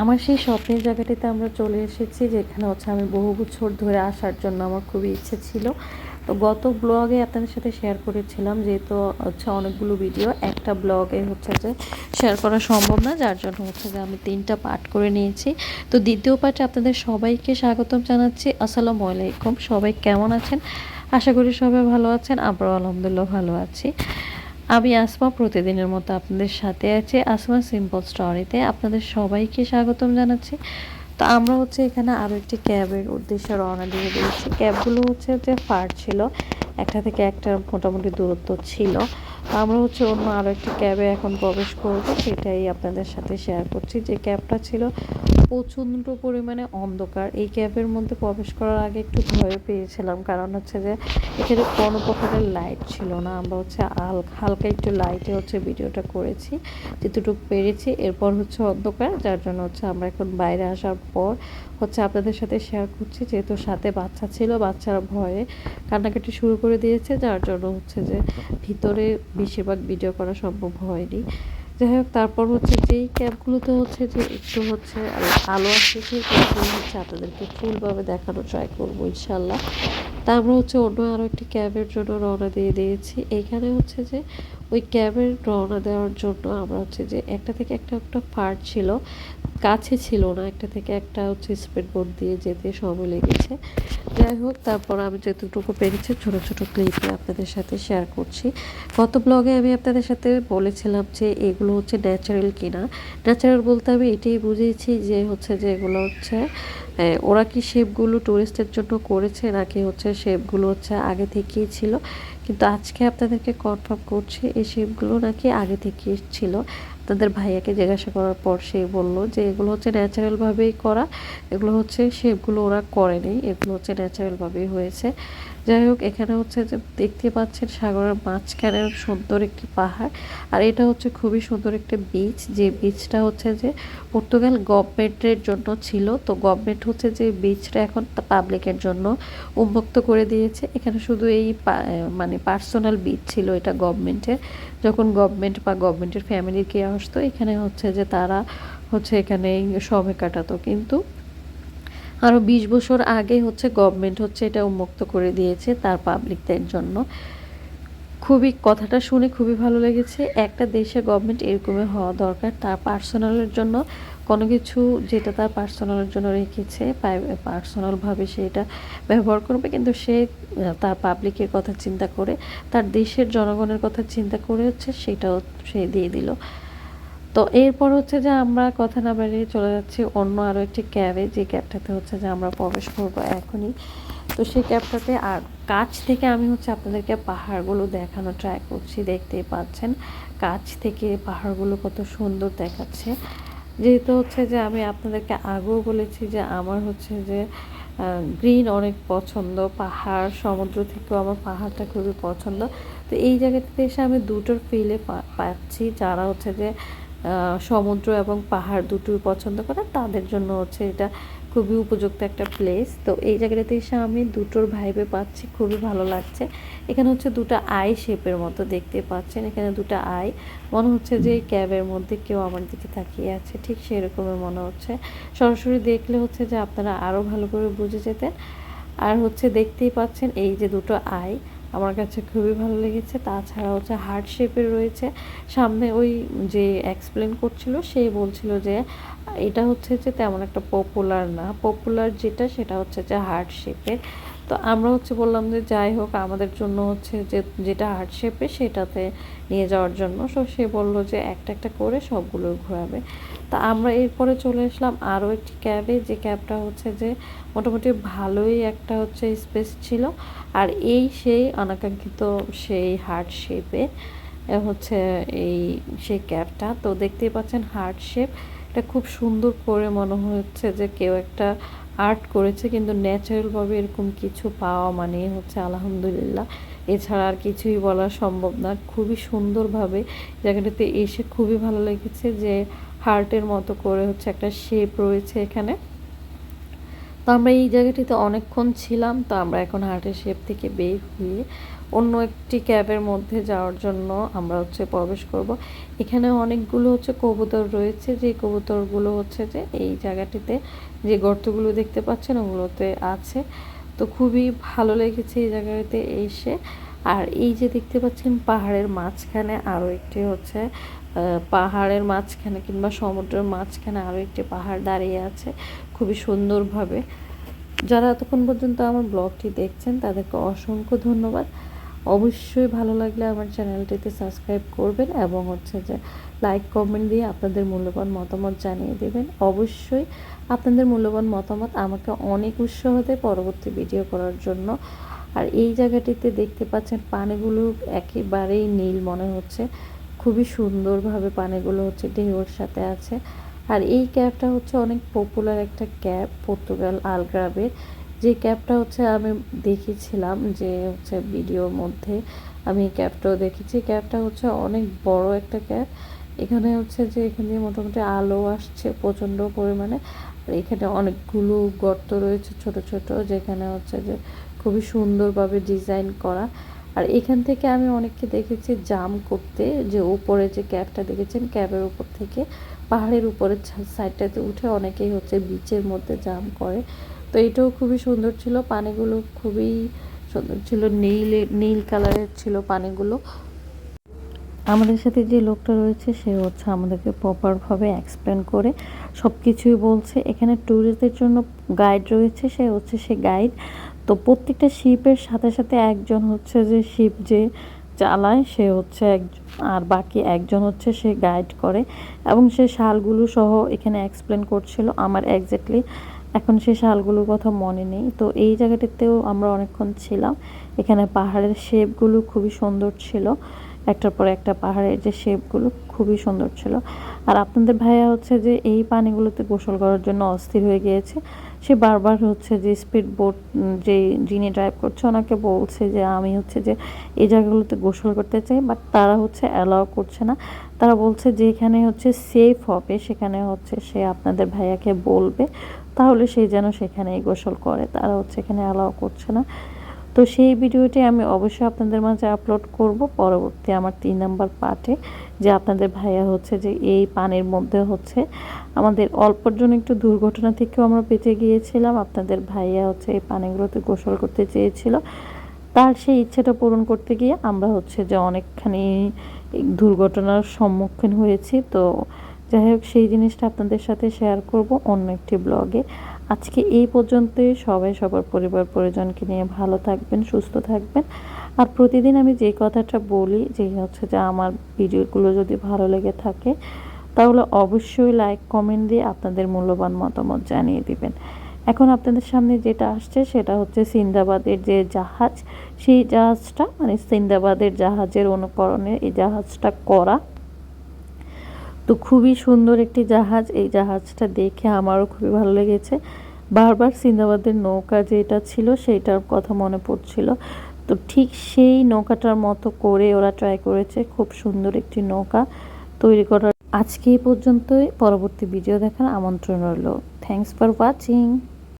আমার সেই স্বপ্নের জায়গাটিতে আমরা চলে এসেছি, যেখানে হচ্ছে আমি বহু বছর ধরে আসার জন্য আমার খুবই ইচ্ছে ছিল। তো গত ব্লগে আপনাদের সাথে শেয়ার করেছিলাম, যেহেতু হচ্ছে অনেকগুলো ভিডিও একটা ব্লগে হচ্ছে যে শেয়ার করা সম্ভব না, যার জন্য হচ্ছে যে আমি তিনটা পার্ট করে নিয়েছি। তো দ্বিতীয় পার্টে আপনাদের সবাইকে স্বাগতম জানাচ্ছি, আসসালামু আলাইকুম, সবাই কেমন আছেন? আশা করি সবাই ভালো আছেন, আমরাও আলহামদুলিল্লাহ ভালো আছি। আমি আসমা প্রতিদিনের মতো আপনাদের সাথে আছি। আসমা সিম্পল স্টোরিতে আপনাদের সবাইকে স্বাগতম জানাচ্ছি। তো আমরা হচ্ছে এখানে আরও একটি ক্যাবের উদ্দেশ্যে রওনা দিয়ে দিয়েছি। ক্যাবগুলো হচ্ছে যে ফার ছিল একটা থেকে একটা মোটামুটি দূরত্ব ছিল। আমরা হচ্ছে অন্য আরও একটি ক্যাবে এখন প্রবেশ করব, সেটাই আপনাদের সাথে শেয়ার করছি। যে ক্যাবটা ছিল প্রচণ্ড পরিমাণে অন্ধকার। এই ক্যাবের মধ্যে প্রবেশ করার আগে একটু ভয় পেয়েছিলাম। কারণ হচ্ছে যে, এখানে কোনো প্রকারের লাইট ছিল না। আমরা হচ্ছে হালকা একটু লাইটে হচ্ছে ভিডিওটা করেছি, যেটুকু পেরেছি। এরপর হচ্ছে অন্ধকার, যার জন্য হচ্ছে আমরা এখন বাইরে আসার পর হচ্ছে আপনাদের সাথে শেয়ার করছি। যেহেতু সাথে বাচ্চা ছিল, বাচ্চারা ভয়ে কান্নাকাটি শুরু করে দিয়েছে, যার জন্য হচ্ছে যে ভিতরে বেশিরভাগ ভিডিও করা সম্ভব হয়নি। যাই হোক, তারপর হচ্ছে যেই ক্যাবগুলোতে হচ্ছে যে একটু হচ্ছে আলো আসছে সেই ক্যাবগুলো হচ্ছে আপনাদেরকে ফুলভাবে দেখানো ট্রাই করব ইনশাল্লাহ তা আমরা হচ্ছে অন্য আরও একটি ক্যাবের জন্য রওনা দিয়ে দিয়েছি। এইখানে হচ্ছে যে ওই ক্যাবের রওনা দেওয়ার জন্য আমরা হচ্ছে যে একটা থেকে একটা একটা পার্ট ছিল, কাছে ছিল না, একটা থেকে একটা হচ্ছে স্পিড বোর্ড দিয়ে যেতে সময় লেগেছে। যাই হোক, তারপর আমি যতটুকু পেরেছি ছোটো ছোটো ক্লিপে আপনাদের সাথে শেয়ার করছি। গত ব্লগে আমি আপনাদের সাথে বলেছিলাম যে এগুলো হচ্ছে ন্যাচারাল কিনা। ন্যাচারাল বলতে আমি এটাই বুঝিয়েছি যে হচ্ছে যে এগুলো হচ্ছে ওরা কি শেপগুলো টুরিস্টের জন্য করেছে নাকি হচ্ছে শেপগুলো হচ্ছে আগে থেকেই ছিল? কিন্তু আজকে আপনাদেরকে কনফার্ম করছি, এই শেপগুলো নাকি আগে থেকেই ছিল। তাদের ভাইয়াকে জিজ্ঞাসা করার পর সে বলল যে এগুলো হচ্ছে ন্যাচারালভাবেই করা, এগুলো হচ্ছে শেপগুলো ওরা করেনি, এগুলো হচ্ছে ন্যাচারালভাবেই হয়েছে। যাই হোক, এখানে হচ্ছে যে দেখতে পাচ্ছেন সাগরের মাঝখানে সুন্দর একটি পাহাড়। আর এটা হচ্ছে খুবই সুন্দর একটা বিচ যে বিচটা হচ্ছে যে পর্তুগাল গভর্নমেন্টের জন্য ছিল। তো গভর্নমেন্ট হচ্ছে যে বিচটা এখন পাবলিকের জন্য উন্মুক্ত করে দিয়েছে। এখানে শুধু এই মানে পার্সোনাল বিচ ছিল এটা গভর্নমেন্টের যখন গভর্নমেন্ট বা গভর্নমেন্টের ফ্যামিলির কে আসতো, এখানে হচ্ছে যে তারা হচ্ছে এখানে সময় কাটাতো। কিন্তু আরও বিশ বছর আগে হচ্ছে গভর্নমেন্ট হচ্ছে এটা উন্মুক্ত করে দিয়েছে তার পাবলিকদের জন্য। খুবই কথাটা শুনে খুবই ভালো লেগেছে। একটা দেশে গভর্নমেন্ট এরকমই হওয়া দরকার। তার পার্সোনালের জন্য কোনো কিছু যেটা তার পার্সোনালের জন্য রেখেছে পার্সোনালভাবে সে এটা ব্যবহার করবে। কিন্তু সে, তার পাবলিকের কথা চিন্তা করে, তার দেশের জনগণের কথা চিন্তা করে হচ্ছে সেটাও সে দিয়ে দিল। তো এরপর হচ্ছে যে আমরা কথা না বাড়িয়ে চলে যাচ্ছি অন্য আরও একটি ক্যাবে, যে ক্যাবটাতে হচ্ছে যে আমরা প্রবেশ করব এখনই। তো সেই ক্যাবটাতে আর কাছ থেকে আমি হচ্ছে আপনাদেরকে পাহাড়গুলো দেখানো ট্রাই করছি, দেখতেই পাচ্ছেন। কাছ থেকে পাহাড়গুলো কত সুন্দর দেখাচ্ছে। যেহেতু হচ্ছে যে আমি আপনাদেরকে আগেও বলেছি যে আমার হচ্ছে যে গ্রিন অনেক পছন্দ, পাহাড়, সমুদ্র থেকেও আমার পাহাড়টা খুবই পছন্দ। তো এই জায়গাটাতে এসে আমি দুটোর ফিলে পাচ্ছি। যারা হচ্ছে যে সমুদ্র এবং পাহাড় দুটোই পছন্দ করে। তাদের জন্য হচ্ছে এটা খুবই উপযুক্ত একটা প্লেস তো এই জায়গাটাতে এসে আমি দুটোর ভাইবে পাচ্ছি, খুবই ভালো লাগছে। এখানে হচ্ছে দুটো আই শেপের মতো দেখতে পাচ্ছেন। এখানে দুটো আই মনে হচ্ছে যে ক্যাবের মধ্যে কেউ আমার দিকে তাকিয়ে আছে। ঠিক সেরকমের মনে হচ্ছে। সরাসরি দেখলে হচ্ছে যে আপনারা আরও ভালো করে বুঝে যেতেন। আর হচ্ছে দেখতেই পাচ্ছেন এই যে দুটো আই আমার কাছে খুবই ভালো লেগেছে। তাছাড়া হচ্ছে হার্ট শেপের রয়েছে। সামনে ওই যে এক্সপ্লেন করছিল, সে বলছিল যে, এটা হচ্ছে যে তেমন একটা পপুলার না। পপুলার যেটা, সেটা হচ্ছে যে হার্ট শেপের তো আমরা হচ্ছে বললাম যে যাই হোক, আমাদের জন্য হচ্ছে যে, যেটা হার্ট শেপে সেটাতে নিয়ে যাওয়ার জন্য। সো সে বলল যে একটা একটা করে সবগুলো ঘোরাবে। তা আমরা এরপরে চলে আসলাম আরও একটি ক্যাবে যে ক্যাবটা হচ্ছে যে মোটামুটি ভালোই একটা হচ্ছে স্পেস ছিল। আর এই সেই অনাকাঙ্ক্ষিত সেই হার্ট শেপে হচ্ছে এই সেই ক্যাবটা তো দেখতেই পাচ্ছেন হার্ট শেপ এটা খুব সুন্দর করে মনে হচ্ছে যে কেউ একটা আর্ট করেছে, কিন্তু ন্যাচারালভাবে এরকম কিছু পাওয়া মানে হচ্ছে আলহামদুলিল্লাহ। এছাড়া আর কিছুই বলা সম্ভব না। খুবই সুন্দরভাবে জায়গাটাতে এসে খুবই ভালো লেগেছে যে হার্টের মতো করে হচ্ছে একটা শেপ রয়েছে এখানে। তো আমরা এই জায়গাটিতে অনেকক্ষণ ছিলাম, তো আমরা এখন হার্টের শেপ থেকে বের হয়ে অন্য একটি ক্যাবের মধ্যে যাওয়ার জন্য আমরা হচ্ছে প্রবেশ করব। এখানে অনেকগুলো হচ্ছে কবুতর রয়েছে, যে কবুতরগুলো হচ্ছে যে এই জায়গাটিতে যে গর্তগুলো দেখতে পাচ্ছেন ওগুলোতে আছে। তো খুবই ভালো লেগেছে এই জায়গাটিতে এসে। আর এই যে দেখতে পাচ্ছেন পাহাড়ের মাঝখানে আরও একটি হচ্ছে পাহাড়ের মাঝখানে কিংবা সমুদ্রের মাঝখানে আরও একটি পাহাড় দাঁড়িয়ে আছে খুবই সুন্দরভাবে। যারা এতক্ষণ পর্যন্ত আমার ব্লগটি দেখছেন, তাদেরকে অসংখ্য ধন্যবাদ। অবশ্যই ভালো লাগলে আমার চ্যানেলটিতে সাবস্ক্রাইব করবেন এবং হচ্ছে যে লাইক, কমেন্ট দিয়ে আপনাদের মূল্যবান মতামত জানিয়ে দেবেন। অবশ্যই আপনাদের মূল্যবান মতামত আমাকে অনেক উৎসাহ দেয় পরবর্তী ভিডিও করার জন্য। আর এই জায়গাটিতে দেখতে পাচ্ছেন পানিগুলো একেবারেই নীল মনে হচ্ছে। খুবই সুন্দরভাবে পানিগুলো হচ্ছে ঢেউর সাথে আছে। আর এই ক্যাবটা হচ্ছে অনেক পপুলার একটা ক্যাব, পর্তুগাল আলগ্রাবের যে ক্যাবটা হচ্ছে আমি দেখেছিলাম যে হচ্ছে ভিডিওর মধ্যে আমি এই ক্যাবটাও দেখেছি। ক্যাবটা হচ্ছে অনেক বড় একটা ক্যাব। এখানে হচ্ছে যে এখানে মোটামুটি আলো আসছে প্রচণ্ড পরিমাণে। আর এখানে অনেকগুলো গর্ত রয়েছে ছোট ছোট, যেখানে হচ্ছে যে খুবই সুন্দরভাবে ডিজাইন করা। আর এখান থেকে আমি অনেককে দেখেছি জাম করতে, যে উপরে যে ক্যাবটা দেখেছেন? ক্যাবের উপর থেকে পাহাড়ের উপরের সাইডটাতে উঠে অনেকেই হচ্ছে বিচের মধ্যে জাম করে। তো এটাও খুবই সুন্দর ছিল। পানিগুলো খুবই সুন্দর ছিল। নীল নীল কালারের ছিল পানিগুলো। আমাদের সাথে যে লোকটা রয়েছে, সে হচ্ছে আমাদেরকে প্রপারভাবে এক্সপ্লেন করে সব কিছুই বলছে। এখানে ট্যুরিস্টদের জন্য গাইড রয়েছে। সে হচ্ছে সে গাইড তো প্রত্যেকটা শিপের সাথে সাথে একজন হচ্ছে যে শিপ যে চালায়, সে হচ্ছে এক, আর বাকি একজন হচ্ছে সে গাইড করে। এবং সে শালগুলো সহ এখানে এক্সপ্লেন করছিল আমার একজ্যাক্টলি এখন সে শালগুলোর কথা মনে নেই। তো এই জায়গাটিতেও আমরা অনেকক্ষণ ছিলাম। এখানে পাহাড়ের শেপগুলো খুবই সুন্দর ছিল। একটার পর একটা পাহাড়ের যে শেপগুলো খুবই সুন্দর ছিল। আর আপনাদের ভাইয়া হচ্ছে যে এই পানিগুলোতে গোসল করার জন্য অস্থির হয়ে গিয়েছে। সে বারবার হচ্ছে যে স্পিড বোট যে যিনি ড্রাইভ করছে, ওনাকে বলছে যে, আমি হচ্ছে যে এই জায়গাগুলোতে গোসল করতে চাই বাট তারা হচ্ছে অ্যালাউ করছে না। তারা বলছে যে, এখানে হচ্ছে সেফ হবে, সেখানে হচ্ছে সে আপনাদের ভাইয়াকে বলবে, তাহলে সে যেন সেখানেই গোসল করে। তারা হচ্ছে এখানে অ্যালাউ করছে না। তো সেই ভিডিওটি আমি অবশ্যই আপনাদের মাঝে আপলোড করব পরবর্তী আমার তিন নাম্বার পার্টে যে আপনাদের ভাইয়া হচ্ছে যে এই পানির মধ্যে হচ্ছে আমাদের অল্পর জন্য একটু দুর্ঘটনা থেকেও আমরা বেঁচে গিয়েছিলাম। আপনাদের ভাইয়া হচ্ছে এই পানিগুলোতে গোসল করতে চেয়েছিল। তার সেই ইচ্ছাটা পূরণ করতে গিয়ে আমরা হচ্ছে যে অনেকখানি দুর্ঘটনার সম্মুখীন হয়েছি। তো যাই হোক, সেই জিনিসটা আপনাদের সাথে শেয়ার করব অন্য একটি ব্লগে আজকে এই পর্যন্তই। সবাই, সবার পরিবার, পরিজনকে নিয়ে ভালো থাকবেন, সুস্থ থাকবেন। আর প্রতিদিন আমি যে কথাটা বলি, যে হচ্ছে যে আমার ভিডিওগুলো যদি ভালো লেগে থাকে, তাহলে অবশ্যই লাইক কমেন্ট দিয়ে আপনাদের মূল্যবান মতামত জানিয়ে দিবেন। এখন আপনাদের সামনে যেটা আসছে, সেটা হচ্ছে সিন্দাবাদের যে জাহাজ, সেই জাহাজটা মানে সিন্দাবাদের জাহাজের অনুকরণে এই জাহাজটা করা। তো খুবই সুন্দর একটি জাহাজ। এই জাহাজটা দেখে আমারও খুবই ভালো লেগেছে। বারবার সিন্দাবাদের নৌকা যেটা ছিল সেইটার কথা মনে পড়ছিল। তো ঠিক সেই নৌকাটার মতো করে ওরা ট্রাই করেছে খুব সুন্দর একটি নৌকা তৈরি করার। আজকে এই পর্যন্তই। পরবর্তী ভিডিও দেখার আমন্ত্রণ রইল। Thanks for watching